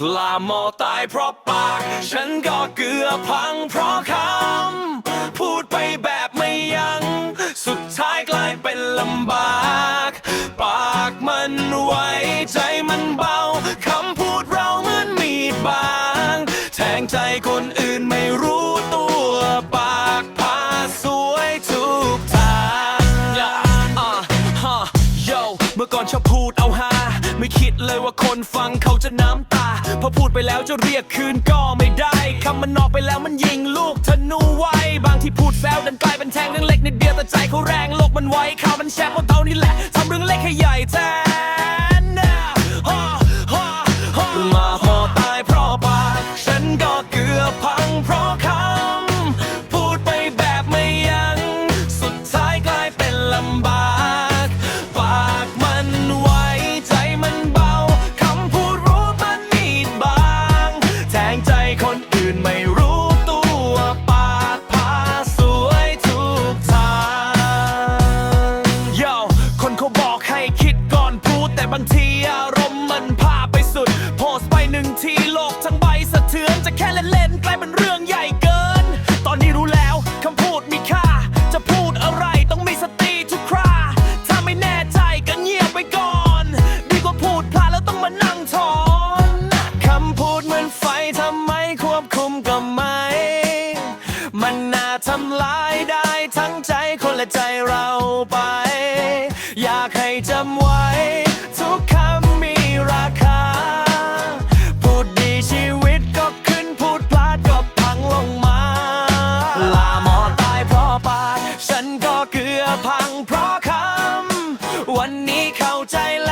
ลาหมอตายเพราะปาก ฉันก็เกือบพังเพราะคำ พูดไปแบบไม่ยัง้งสุดท้ายกลายเป็นลำบาก ปากมันไวใจมันเบา คำพูดเราเหมือนมีดบาง แทงใจคนอื่นไม่รู้ตัวปากพาสวยทุกทางอะฮะโยเมื่อก่อนชอบ คิดเลยว่าคนฟังเขาจะน้ำตา พอพูดไปแล้วจะเรียกคืนก็ไม่ได้คำมันนอกไปแล้วมันยิงลูกธนูไว้บางที่พูดแซวดันกลายเป็นแทงเรื่องเล็กนิดเดียวแต่ใจเขาแรงโลกมันไวข่าวมันแชร์เพราะเท่านี้แหละทำเรื่องเล็กให้ใหญ่แทนมาพอ คนเขาบอกให้คิดก่อนพูด แต่บางทีอารมณ์มันพาไปสุด โพสต์ไปหนึ่งทีโลกทั้งใบสะเทือนจะแค่เล่นๆกลายเป็นเรื่องใหญ่ น่าทำลายได้ทั้งใจคนและใจเราไป อยากให้จำไว้ ทุกคำมีราคา พูดดีชีวิตก็ขึ้นพูดพลาดก็พังลงมา ลาหมอตายเพราะปาก ฉันก็เกือพังเพราะคำ วันนี้เข้าใจแล้ว